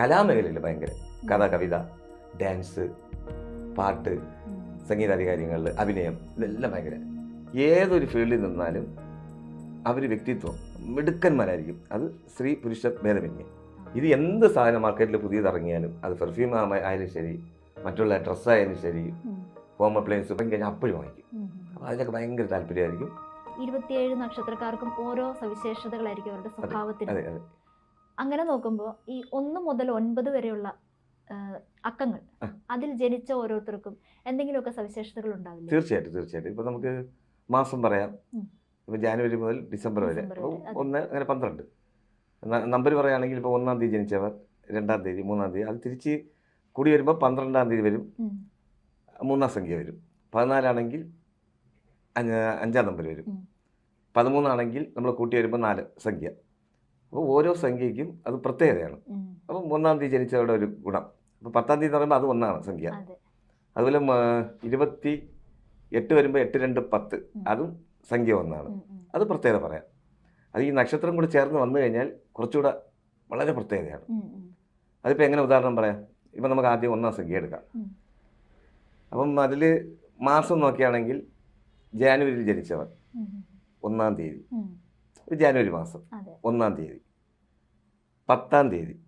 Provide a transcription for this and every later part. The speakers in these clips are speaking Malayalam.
കലാമേഖലയിൽ ഭയങ്കര. കഥ കവിത ഡാൻസ് പാട്ട്. സംഗീതാധികാരികളിൽ അഭിനയം ഇതെല്ലാം ഭയങ്കര. ഏതൊരു ഫീൽഡിൽ നിന്നാലും അവർ വ്യക്തിത്വം മിടുക്കന്മാരായിരിക്കും. അത് സ്ത്രീ പുരുഷ ഭേദമന്യേ. ഇത് എന്ത് സാധനം മാർക്കറ്റിൽ പുതിയത് ഇറങ്ങിയാലും അത് പെർഫ്യൂം ആയാലും ശരി മറ്റുള്ള ഡ്രസ്സായാലും ശരി ഹോം അപ്ലയൻസ് കഴിഞ്ഞാൽ അപ്പോഴും വാങ്ങിക്കും. അപ്പോൾ അതിനൊക്കെ ഭയങ്കര താല്പര്യമായിരിക്കും. ഇരുപത്തിയേഴ് നക്ഷത്രക്കാർക്കും ഓരോ സവിശേഷതകളായിരിക്കും അവരുടെ സ്വഭാവത്തിൽ അതെ അതെ. അങ്ങനെ നോക്കുമ്പോൾ ഈ ഒന്ന് മുതൽ ഒൻപത് വരെയുള്ള അക്കങ്ങൾ അതിൽ ജനിച്ച ഓരോരുത്തർക്കും എന്തെങ്കിലുമൊക്കെ സവിശേഷതകൾ ഉണ്ടാവില്ല? തീർച്ചയായിട്ടും തീർച്ചയായിട്ടും. ഇപ്പം നമുക്ക് മാസം പറയാം. ഇപ്പൊ ഇപ്പം ജാനുവരി മുതൽ ഡിസംബർ വരെ. ഒന്ന് അങ്ങനെ പന്ത്രണ്ട്. നമ്പർ പറയുകയാണെങ്കിൽ ഇപ്പോൾ ഒന്നാം തീയതി ജനിച്ചവർ രണ്ടാം തീയതി മൂന്നാം തീയതി അത് തിരിച്ച് കൂടി വരുമ്പോൾ പന്ത്രണ്ടാം തീയതി വരും. മൂന്നാം സംഖ്യ വരും. പതിനാലാണെങ്കിൽ അഞ്ച്- അഞ്ചാം നമ്പർ വരും. പതിമൂന്നാണെങ്കിൽ നമ്മൾ കൂട്ടി വരുമ്പോൾ നാല് സംഖ്യ. അപ്പോൾ ഓരോ സംഖ്യയ്ക്കും അത് പ്രത്യേകതയാണ്. അപ്പം ഒന്നാം തീയതി ജനിച്ചവരുടെ ഒരു ഗുണം. അപ്പോൾ പത്താം തീയതി എന്ന് പറയുമ്പോൾ അത് ഒന്നാണ് സംഖ്യ. അതെ. അതുപോലെ ഇരുപത്തി എട്ട് വരുമ്പോൾ എട്ട് രണ്ട് പത്ത്. അതും സംഖ്യ ഒന്നാണ്. അത് പ്രത്യേകത പറയാം. അത് ഈ നക്ഷത്രം കൂടി ചേർന്ന് വന്നു കഴിഞ്ഞാൽ കുറച്ചുകൂടെ വളരെ പ്രത്യേകതയാണ്. അതിപ്പോൾ എങ്ങനെ ഉദാഹരണം പറയാം? ഇപ്പം നമുക്ക് ആദ്യം ഒന്നാം സംഖ്യ എടുക്കാം. അപ്പം അതിൽ മാസം നോക്കുകയാണെങ്കിൽ ജാനുവരിയിൽ ജനിച്ചവർ ഒന്നാം തീയതി. ജാനുവരി മാസം. ഒന്നാം തീയതി. പത്താം തീയതി.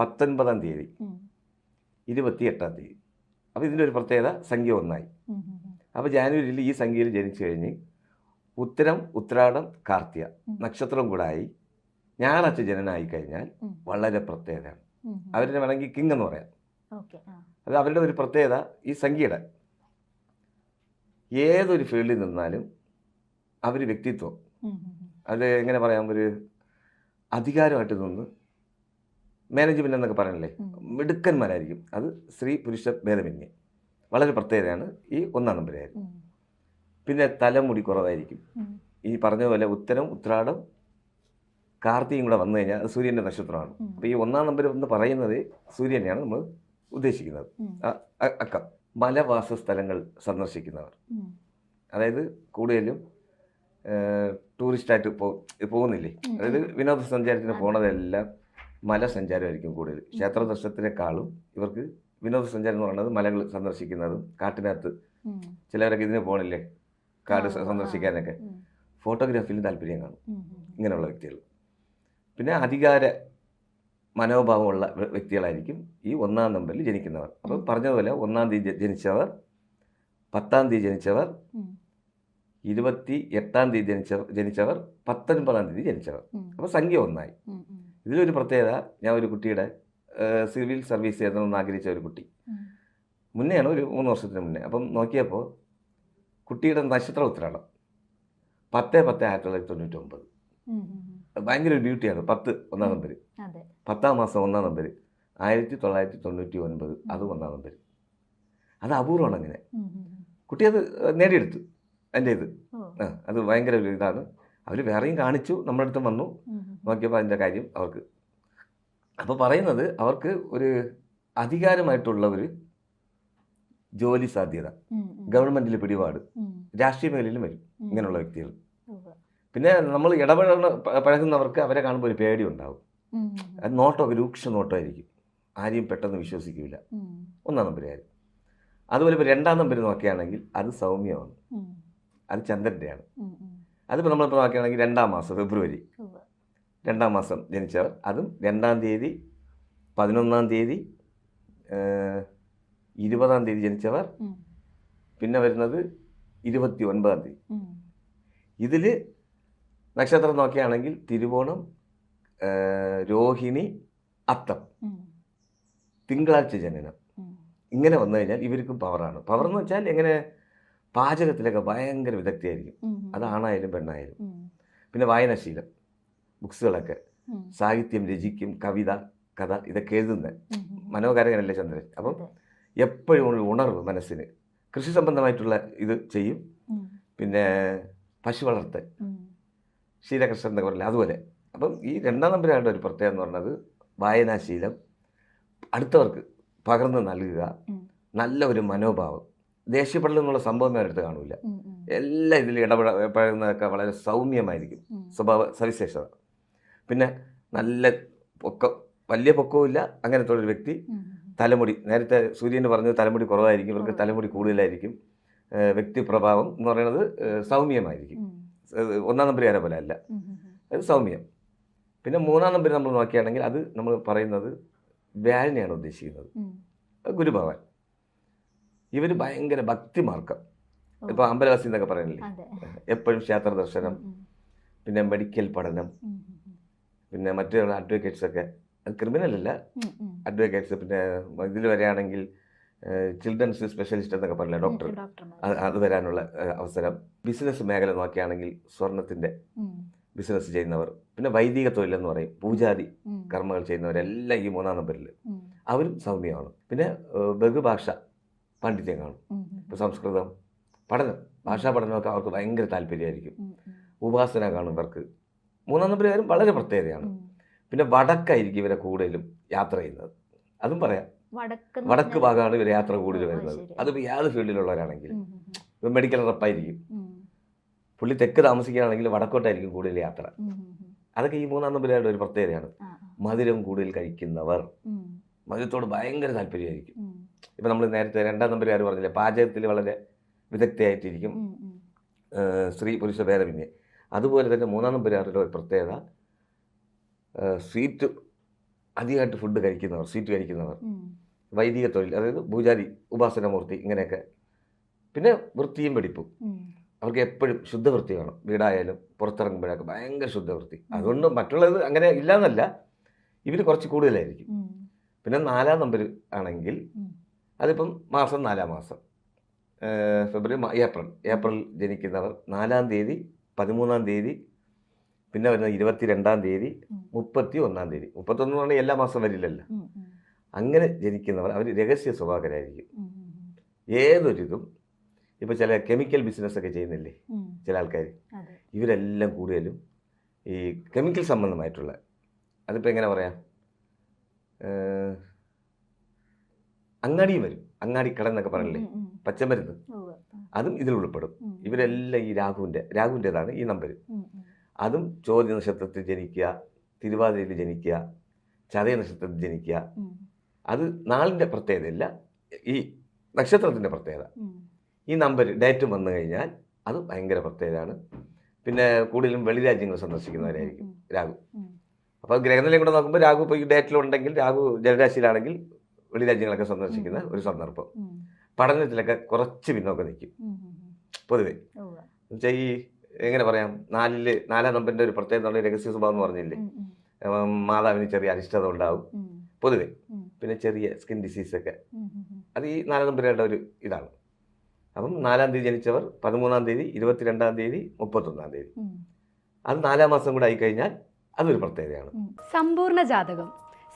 പത്തൊൻപതാം തീയതി. ഇരുപത്തിയെട്ടാം തീയതി. അപ്പോൾ ഇതിന്റെ ഒരു പ്രത്യേകത സംഖ്യ ഒന്നായി. അപ്പോൾ ജാനുവരിയിൽ ഈ സംഖ്യയിൽ ജനിച്ചു കഴിഞ്ഞ് ഉത്തരം ഉത്രാടം കാർത്തിക. നക്ഷത്രം കൂടായി ഞായറാഴ്ച ജനനായി കഴിഞ്ഞാൽ വളരെ പ്രത്യേകതയാണ്. അവരുടെ വേണമെങ്കിൽ കിങ് എന്ന് പറയാം. അത് അവരുടെ ഒരു പ്രത്യേകത ഈ സംഖ്യയുടെ. ഏതൊരു ഫീൽഡിൽ നിന്നാലും അവർ വ്യക്തിത്വം. അത് എങ്ങനെ പറയാം? ഒരു അധികാരമായിട്ട് തോന്നുന്നു. മാനേജ്മെന്റ് എന്നൊക്കെ പറയണല്ലേ. മിടുക്കന്മാരായിരിക്കും. അത് സ്ത്രീ പുരുഷ ഭേദമന്യേ. വളരെ പ്രത്യേകതയാണ്. ഈ ഒന്നാം നമ്പരായിരുന്നു. പിന്നെ തലമുടി കുറവായിരിക്കും. ഈ പറഞ്ഞ പോലെ ഉത്തരം ഉത്രാടം കാർത്തിയും കൂടെ വന്നു കഴിഞ്ഞാൽ അത് സൂര്യന്റെ നക്ഷത്രമാണ്. അപ്പോൾ ഈ ഒന്നാം നമ്പർ എന്ന് പറയുന്നത് സൂര്യനെയാണ് നമ്മൾ ഉദ്ദേശിക്കുന്നത്. അക്കം. മലവാസ സ്ഥലങ്ങൾ സന്ദർശിക്കുന്നവർ അതായത് കൂടുതലും ടൂറിസ്റ്റായിട്ട് പോ പോകുന്നില്ലേ? അതായത് വിനോദസഞ്ചാരത്തിന് പോകുന്നതെല്ലാം പോണതെല്ലാം മലസഞ്ചാരമായിരിക്കും കൂടുതൽ. ക്ഷേത്ര ദർശനത്തിനേക്കാളും ഇവർക്ക് വിനോദസഞ്ചാരം എന്ന് പറയുന്നത് മലകൾ സന്ദർശിക്കുന്നതും കാട്ടിനകത്ത്. ചിലവരൊക്കെ ഇതിന് പോകണില്ലേ കാട് സന്ദർശിക്കാനൊക്കെ. ഫോട്ടോഗ്രാഫിയിലും ഫോട്ടോഗ്രാഫിയിൽ താല്പര്യം കാണും. ഇങ്ങനെയുള്ള വ്യക്തികൾ. പിന്നെ അധികാര മനോഭാവമുള്ള വ്യക്തികളായിരിക്കും ഈ ഒന്നാം നമ്പറിൽ ജനിക്കുന്നവർ. അപ്പോൾ പറഞ്ഞതുപോലെ ഒന്നാം തീയതി ജനിച്ചവർ പത്താം തീയതി ജനിച്ചവർ. ഇരുപത്തി എട്ടാം തീയതി ജനിച്ച ജനിച്ചവർ പത്തൊൻപതാം തീയതി ജനിച്ചവർ. അപ്പോൾ സംഖ്യ ഒന്നായി. ഇതിലൊരു പ്രത്യേകത ഞാൻ ഒരു കുട്ടിയുടെ സിവിൽ സർവീസ് ചെയ്യണമെന്ന് ആഗ്രഹിച്ച ഒരു കുട്ടി. മുന്നെയാണ് ഒരു മൂന്ന് വർഷത്തിന് മുന്നേ. അപ്പം നോക്കിയപ്പോൾ കുട്ടിയുടെ നക്ഷത്ര ഉത്തരാടം പത്ത് പത്ത് ആയിരത്തി തൊള്ളായിരത്തി തൊണ്ണൂറ്റി ഒമ്പത്. ഭയങ്കര ഒരു ബ്യൂട്ടിയാണ്. പത്ത് ഒന്നാം നമ്പർ പത്താം മാസം ഒന്നാം നമ്പർ ആയിരത്തി തൊള്ളായിരത്തി തൊണ്ണൂറ്റി ഒൻപത് അത് ഒന്നാം നമ്പർ അത് അപൂർവമാണ് അങ്ങനെ. കുട്ടി അത് നേടിയെടുത്തു. എന്റെ ഇത്. ആ അത് ഭയങ്കര ഒരു ഇതാണ്. അവർ വേറെയും കാണിച്ചു നമ്മുടെ അടുത്ത് വന്നു. നോക്കിയപ്പോൾ അതിന്റെ കാര്യം അവർക്ക് അപ്പോൾ പറയുന്നത് അവർക്ക് ഒരു അധികാരമായിട്ടുള്ള ഒരു ജോലി സാധ്യത. ഗവൺമെന്റിൽ പിടിപാട്. രാഷ്ട്രീയ മേഖലയിലും വരും ഇങ്ങനെയുള്ള വ്യക്തികൾ. പിന്നെ നമ്മൾ പ- പഴകുന്നവർക്ക് അവരെ കാണുമ്പോൾ ഒരു പേടി ഉണ്ടാവും. അത് നോട്ടമൊക്കെ രൂക്ഷ നോട്ടമായിരിക്കും. ആരെയും പെട്ടെന്ന് വിശ്വസിക്കില്ല ഒന്നാം നമ്പർ കാര്യം. അതുപോലെ ഇപ്പോൾ രണ്ടാം നമ്പർ നോക്കുകയാണെങ്കിൽ അത് സൗമ്യമാണ്. അത് ചന്ദ്രന്റെയാണ് അതിപ്പോൾ നമ്മളിപ്പോൾ നോക്കുകയാണെങ്കിൽ രണ്ടാം മാസം ഫെബ്രുവരി. രണ്ടാം മാസം ജനിച്ചവർ. അതും രണ്ടാം തീയതി പതിനൊന്നാം തീയതി ഇരുപതാം തീയതി ജനിച്ചവർ. പിന്നെ വരുന്നത് ഇരുപത്തി ഒൻപതാം തീയതി. ഇതിൽ നക്ഷത്രം നോക്കുകയാണെങ്കിൽ തിരുവോണം രോഹിണി അത്തം. തിങ്കളാഴ്ച ജനനം. ഇങ്ങനെ വന്നു കഴിഞ്ഞാൽ ഇവർക്കും പവറാണ് പവർ എന്ന് വെച്ചാൽ എങ്ങനെ പാചകത്തിലൊക്കെ ഭയങ്കര വിദഗ്ധയായിരിക്കും. അതാണായാലും പെണ്ണായാലും. പിന്നെ വായനാശീലം ബുക്സുകളൊക്കെ സാഹിത്യം രചിക്കും കവിത കഥ ഇതൊക്കെ എഴുതുന്ന. മനോകാരകനല്ലേ ചന്ദ്രൻ? അപ്പം എപ്പോഴും ഒരു ഉണർവ് മനസ്സിന്. കൃഷി സംബന്ധമായിട്ടുള്ള ഇത് ചെയ്യും. പിന്നെ പശു വളർത്തൽ. ശീലകൃഷ്ണൻ എന്നൊക്കെ പറയില്ല അതുപോലെ. അപ്പം ഈ രണ്ടാം നമ്പരായിട്ട് ഒരു പ്രത്യേകത എന്ന് പറഞ്ഞത് വായനാശീലം അടുത്തവർക്ക് പകർന്ന് നൽകുക. നല്ല ഒരു മനോഭാവം. ദേഷ്യപ്പെടൽ എന്നുള്ള സംഭവം അവരടുത്ത് കാണില്ല എല്ലാ ഇതിലും ഇടപെടുന്നതൊക്കെ വളരെ സൗമ്യമായിരിക്കും. സ്വഭാവ സവിശേഷത. പിന്നെ നല്ല പൊക്കം വലിയ പൊക്കവുമില്ല. അങ്ങനത്തെ ഒരു വ്യക്തി. തലമുടി നേരത്തെ സൂര്യന് പറഞ്ഞത് തലമുടി കുറവായിരിക്കും. ഇവർക്ക് തലമുടി കൂടുതലായിരിക്കും. വ്യക്തി വ്യക്തിപ്രഭാവം എന്ന് പറയുന്നത് സൗമ്യമായിരിക്കും. ഒന്നാം നമ്പർ പോലെ അല്ല. അത് സൗമ്യം. പിന്നെ മൂന്നാം നമ്പർ നമ്മൾ നോക്കുകയാണെങ്കിൽ അത് നമ്മൾ പറയുന്നത് വ്യാഴനെയാണ് ഉദ്ദേശിക്കുന്നത്. ഗുരുഭവൻ. ഇവർ ഭയങ്കര ഭക്തിമാർക്കം ഇപ്പൊ അമ്പലവാസി എന്നൊക്കെ പറയുന്നില്ലേ എപ്പോഴും ക്ഷേത്ര ദർശനം പിന്നെ മെഡിക്കൽ പഠനം. പിന്നെ മറ്റു അഡ്വക്കേറ്റ്സ് ഒക്കെ. അത് ക്രിമിനൽ അല്ല. അഡ്വക്കേറ്റ്സ് പിന്നെ ഇതിൽ വരികയാണെങ്കിൽ ചിൽഡ്രൻസ് സ്പെഷ്യലിസ്റ്റ് എന്നൊക്കെ പറഞ്ഞില്ല ഡോക്ടർ അത് വരാനുള്ള അവസരം. ബിസിനസ് മേഖല നോക്കിയാണെങ്കിൽ സ്വർണത്തിന്റെ ബിസിനസ് ചെയ്യുന്നവർ പിന്നെ വൈദിക തൊഴിലെന്ന് പറയും പൂജാതി കർമ്മങ്ങൾ ചെയ്യുന്നവരെല്ലാം ഈ മൂന്നാം നമ്പറിൽ അവരും സൗമ്യമാണ്. പിന്നെ ബഹുഭാഷ. പാണ്ഡിത്യം കാണും. ഇപ്പോൾ സംസ്കൃതം പഠനം ഭാഷാ പഠനമൊക്കെ അവർക്ക് ഭയങ്കര താല്പര്യമായിരിക്കും. ഉപാസന കാണും ഇവർക്ക് മൂന്നാം നമ്പറുകാരും വളരെ പ്രത്യേകതയാണ് പിന്നെ വടക്കായിരിക്കും ഇവരെ കൂടുതലും യാത്ര ചെയ്യുന്നത് അതും പറയാം വടക്ക് ഭാഗമാണ് ഇവർ യാത്ര കൂടുതൽ വരുന്നത് അത് അതിപ്പോൾ ഏത് ഫീൽഡിലുള്ളവരാണെങ്കിൽ. ഇപ്പം മെഡിക്കൽ റപ്പായിരിക്കും. പുള്ളി തെക്ക് താമസിക്കുകയാണെങ്കിൽ വടക്കോട്ടായിരിക്കും കൂടുതൽ യാത്ര. അതൊക്കെ ഈ മൂന്നാം നമ്പരുടെ ഒരു പ്രത്യേകതയാണ്. മധുരം കൂടുതൽ കഴിക്കുന്നവർ. മധുരത്തോട് ഭയങ്കര താല്പര്യമായിരിക്കും. ഇപ്പം നമ്മൾ നേരത്തെ രണ്ടാം നമ്പരുകാർ പറഞ്ഞില്ലേ? പാചകത്തിൽ വളരെ വിദഗ്ധയായിട്ടിരിക്കും. സ്ത്രീ പുരുഷ ഭേദമന്യേ. അതുപോലെ തന്നെ മൂന്നാം നമ്പരുകാരുടെ ഒരു പ്രത്യേകത സ്വീറ്റ് അധികമായിട്ട് ഫുഡ് കഴിക്കുന്നവർ സ്വീറ്റ് കഴിക്കുന്നവർ. വൈദിക തൊഴിൽ അതായത് പൂജാരി ഉപാസനമൂർത്തി ഇങ്ങനെയൊക്കെ. പിന്നെ വൃത്തിയും വെടിപ്പും. അവർക്ക് എപ്പോഴും ശുദ്ധവൃത്തി വേണം. വീടായാലും പുറത്തിറങ്ങുമ്പോഴൊക്കെ ഭയങ്കര ശുദ്ധവൃത്തി. അതുകൊണ്ട് മറ്റുള്ളത് അങ്ങനെ ഇല്ലാന്നല്ല ഇവർ കുറച്ച് കൂടുതലായിരിക്കും. പിന്നെ നാലാം നമ്പർ ആണെങ്കിൽ. അതിപ്പം മാസം നാലാം മാസം. ഫെബ്രുവരി ഏപ്രിൽ. ഏപ്രിൽ ജനിക്കുന്നവർ നാലാം തീയതി പതിമൂന്നാം തീയതി പിന്നെ വരുന്നത് ഇരുപത്തി രണ്ടാം തീയതി. മുപ്പത്തി ഒന്നാം തീയതി. മുപ്പത്തൊന്ന് പറഞ്ഞാൽ എല്ലാ മാസം വരില്ലല്ലോ. അങ്ങനെ ജനിക്കുന്നവർ അവർ രഹസ്യ സ്വഭാവകരായിരിക്കും. ഏതൊരിതും ഇപ്പോൾ ചില കെമിക്കൽ ബിസിനസ്സൊക്കെ ചെയ്യുന്നില്ലേ? ചില ആൾക്കാർ. ഇവരെല്ലാം കൂടുതലും ഈ കെമിക്കൽ സംബന്ധമായിട്ടുള്ള അതിപ്പോൾ എങ്ങനെ പറയാം? അങ്ങാടിയും വരും. അങ്ങാടി കട എന്നൊക്കെ പറയില്ലേ. പച്ചമരുന്ന്. അതും ഇതിൽ ഉൾപ്പെടും. ഇവരെല്ലാം ഈ രാഹുവിന്റെ രാഹുവിന്റെതാണ് ഈ നമ്പർ. അതും ചോദ്യ നക്ഷത്രത്തിൽ ജനിക്കുക തിരുവാതിരയിൽ ജനിക്കുക ചതയ നക്ഷത്രത്തിൽ ജനിക്കുക. അത് നാളിന്റെ പ്രത്യേകതയില്ല ഈ നക്ഷത്രത്തിന്റെ പ്രത്യേകത. ഈ നമ്പർ ഡേറ്റും വന്നു കഴിഞ്ഞാൽ അത് ഭയങ്കര പ്രത്യേകതയാണ്. പിന്നെ കൂടുതലും വെളിരാജ്യങ്ങൾ സന്ദർശിക്കുന്നവരായിരിക്കും രാഘു. അപ്പോൾ ഗ്രഹനിലയും കൂടെ നോക്കുമ്പോൾ രാഹു ഇപ്പോൾ ഈ ഡേറ്റിലുണ്ടെങ്കിൽ രാഹു ജലരാശിയിലാണെങ്കിൽ വെളിരാജ്യങ്ങളൊക്കെ സന്ദർശിക്കുന്ന ഒരു സന്ദർഭം. പഠനത്തിലൊക്കെ കുറച്ച് പിന്നോക്കം നിൽക്കും. പൊതുവെ. എന്നുവെച്ചാൽ ഈ എങ്ങനെ പറയാം നാലിൽ നാലാം നമ്പറിന്റെ ഒരു പ്രത്യേകത രഹസ്യ സ്വഭാവം എന്ന് പറഞ്ഞില്ലേ മാതാവിന് ചെറിയ അനിഷ്ടത ഉണ്ടാവും. പൊതുവെ പിന്നെ ചെറിയ സ്കിൻ ഡിസീസ് ഒക്കെ. അത് ഈ നാലാം നമ്പറുകളുടെ ഒരു ഇതാണ് അപ്പം നാലാം തീയതി ജനിച്ചവർ പതിമൂന്നാം തീയതി ഇരുപത്തിരണ്ടാം തീയതി മുപ്പത്തൊന്നാം തീയതി. അത് നാലാം മാസം കൂടെ ആയിക്കഴിഞ്ഞാൽ അതൊരു പ്രത്യേകതയാണ്. സമ്പൂർണ ജാതകം